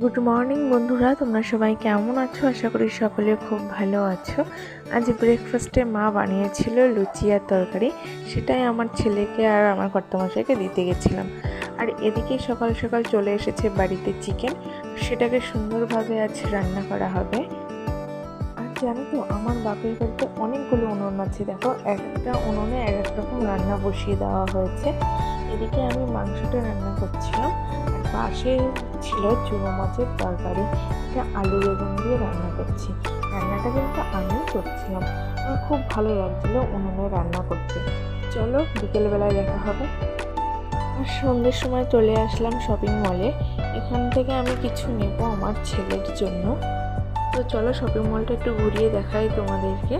Good morning বন্ধুরা। তোমরা সবাই কেমন আছো? আশা করি সকলে খুব ভালো আছো। আজ ব্রেকফাস্টে মা বানিয়েছিল লুচি আর তরকারি। সেটাই আমার ছেলেকে আর আমার কর্তামশাইকে দিতে গেছিলাম। আর এদিকে সকাল সকাল চলে এসেছে বাড়িতে চিকেন সেটাকে সুন্দরভাবে আজ রান্না করা হবে। আর জানো তো, আমার বাপের বাড়িতে অনেকগুলো উনুন আছে। দেখো এক একটা উনুনে এক এক রকম রান্না বসিয়ে দেওয়া হয়েছে। এদিকে আমি মাংসটা রান্না করছিলাম। পাশে ছিল চুনো মাছের তরকারি, এটা আলু বেগুন দিয়ে রান্না করছি। রান্নাটা কিন্তু আমি করছিলাম। আমার খুব ভালো লাগছিল উনুনে রান্না করতে। চলো বিকেলবেলায় দেখা হবে। আর সন্ধ্যের সময় চলে আসলাম শপিং মলে এখান থেকে আমি কিছু নেব আমার ছেলের জন্য। তো চলো শপিং মলটা একটু ঘুরিয়ে দেখাই তোমাদেরকে।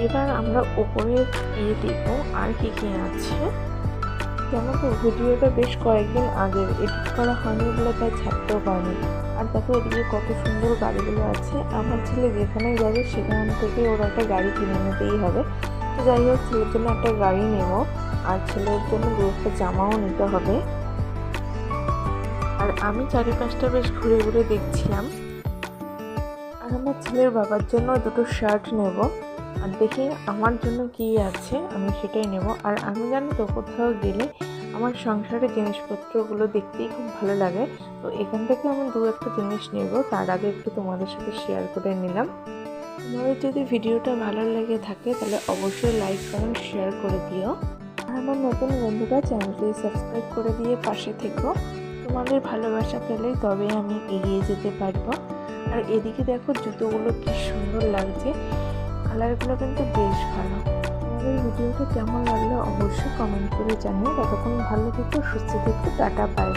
এবার আমরা ওপরে গিয়ে দেখব আর কি কি আছে। জানো তো, ভিডিওটা বেশ কয়েকদিন আগের। এডিট করা হয়নি বলে তাই ছাড়তেও পারিনি। আর দেখো এদিকে কত সুন্দর গাড়িগুলো আছে। আমার ছেলে যেখানেই যাবে সেখান থেকে ওরা একটা গাড়ি কিনে নিতেই হবে। তো যাই হোক, ছেলের জন্য একটা গাড়ি নেব। আর ছেলের জন্য দু একটা জামাও নিতে হবে। আর আমি চারিপাশটা বেশ ঘুরে ঘুরে দেখছিলাম। আর আমার ছেলের বাবার জন্য দুটো শার্ট নেব। আর দেখি আমার জন্য কি আছে, আমি সেটাই নেব। আর আমি জানি তো কোথাও গেলে আমার সংসারের জিনিসপত্রগুলো দেখতেই খুব ভালো লাগে। তো এখান থেকে আমি দু একটা জিনিস নেব, তার আগে একটু তোমাদের সাথে শেয়ার করে নিলাম। তোমাদের যদি ভিডিওটা ভালো লেগে থাকে, তাহলে অবশ্যই লাইক কমেন্ট শেয়ার করে দিও। আর আমার নতুন বন্ধুরা, চ্যানেলটি সাবস্ক্রাইব করে দিয়ে পাশে থেকো। তোমাদের ভালোবাসা পেলেই তবে আমি এগিয়ে যেতে পারব। আর এদিকে দেখো জুতোগুলো কি সুন্দর লাগছে। কালারগুলো কিন্তু বেশ ভালো। এই ভিডিওটি কেমন লাগল অবশ্যই কমেন্ট করে জানিয়ে ততক্ষণ ভালো থেকো, সুস্থ থেকো, টাটা বাই